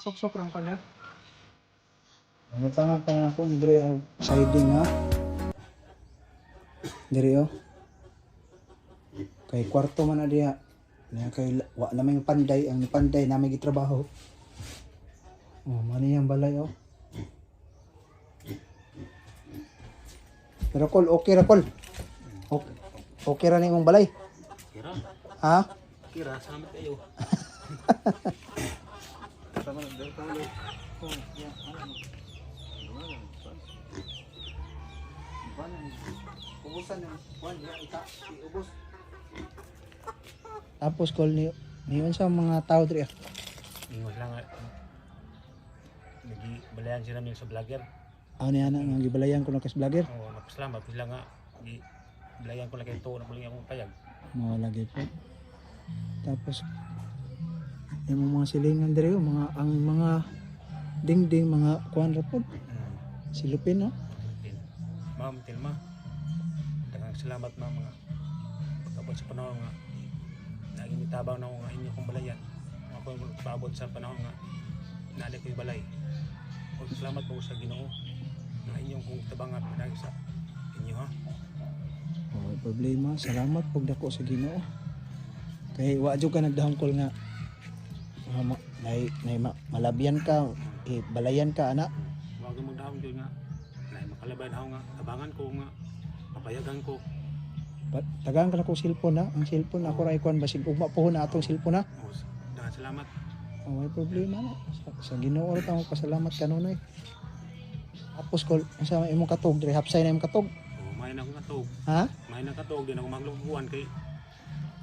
sok-sok lang ka niya. Ano tama pa nga ako, Andre, ang siding ha? Dire oh. Kay kwarto man na diya. Na kay wa na may panday, ang panday na may gitrabaho. Oh, mani ang balay oh. Pero kol, okay ra kol. Okay, okay ra na imong balay. Kira. Ha? Kira, salamat kayo. Tapos kol ni niyon sa mga tao diri. ah. Ingos lang nga. Nagibalayan sila niyo sa vlogger. Ano yan ang gibalayan ko na kas vlogger. Oo, napasalamat sila nga. Gi balayan ko lang kayo to, nabuling akong payag. Mga lagi po. Tapos yung mga silingan oh, mga ang mga dingding mga kuan ra pod. Hmm. Silupin no. Ma'am, Tilma. Daghang salamat ma'am nga. Pagkabot sa panahon nga. Naging itabang na nga inyo kong balayan. Ako paabot sa panahon nga. Naali ko'y balay. O salamat po sa ginoo. Nga inyong kong tabangan pinagi sa inyo ha. Oh, problema. Salamat pug dako sa Ginoo. Kay wa jud ka nagdahangkol nga ma, nay, nay ma, malabyan ka, eh, balayan ka ana. Huwag mo dahon dyan nga. Nay makalaban ako nga. Tabangan ko nga. Papayagan ko. Pa- Tagaan ka na ko cellphone ha. Ang cellphone ako ra ikuan basig ugma po na atong cellphone ha. O, daghang salamat. Oh, may problema na. Sa, sa Ginoo ra tamo pasalamat kanunay. Tapos kol, sa imong katog diri hapsay na imong katog. O, may na akong katog. Ha? May na katog. Di na ako maglubuan kay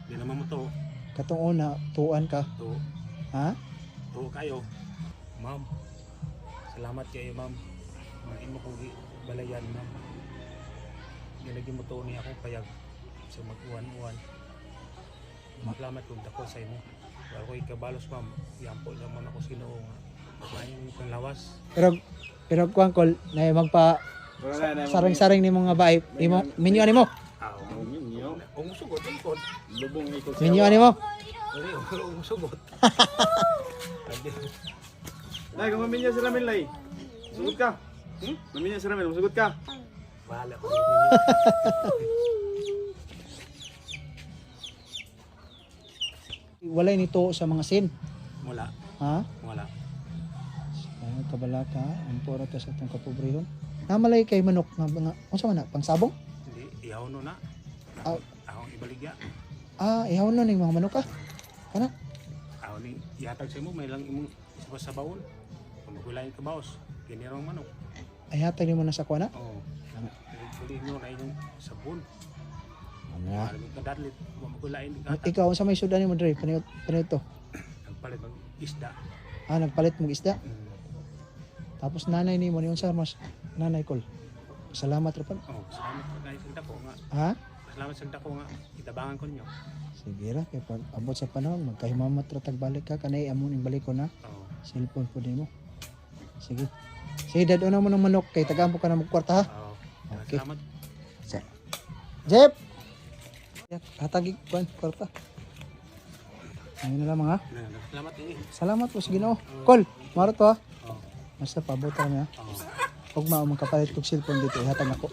di na mamuto. Katong una, tuan ka. To, Ha? to kayo. Ma'am. Salamat kayo, ma'am. Mga imo kong balayan, ma'am. Ginagin mo to niya akong payag sa mag-uwan-uwan. Salamat kong dako sa imo. Pero ko ikabalos, ma'am. Yampo naman ako sino nga. Maayong panlawas. Pero pero kuan kol na magpa saring-saring ni mga bahay. Imo minyo ani mo. Ah, minyo. Ung ung sugot. Lubong ikot Minyo ani mo. Ung sugot. Nay, kung maminya si Ramil, Lay. Sugot ka. Hmm? Maminya si Ramil, sugot ka. Wala ko. Walay nito sa mga sin. Wala, Ha? wala. Ay, kabalaka, ang pura ta sa itong kapobrehon. Namalay kay manok nga mga, unsa man na, pangsabong? Hindi, ihaw no na. Ah. Ahong ibaligya. Ah, ihaw na ning mga manok ka. Kana? Ahong ni ihatag sa imo, may lang imong isa sa bawon. Kung magulayin ka baos, ang manok. Ay hatag nimo na sa kuana. Oo. Bili nyo na inyong sabon. Ano Para may kadadlit, kung magulayin ka. Ikaw unsa may sudan nimo dre? Panayot panayot to. Nagpalit ng isda. Ah, nagpalit mo isda. Mm. Tapos nanay nimo ni unsa mas nanay kol. Salamat ra pan. Oh, salamat sa guys sa dako nga. Ha? Salamat sa dako nga. Itabangan ko ninyo. Sige ra kay pag abot sa panahon magkahimamat ra tagbalik ka kanay amo ning balik ko na. Oo. Cellphone po nimo. Sige. Sige, dad una mo ng manok kay tagampo ka na mo kwarta ha. Oo. Okay. Salamat. Jep. Yak, hatagi kwan kwarta. Ayun na lang mga. Salamat eh. Salamat po sa Ginoo. Kol, maro to ha. Oo. Basta paabot ra na. Oo. Huwag mao mong kapalit kog cellphone dito ihatag ako.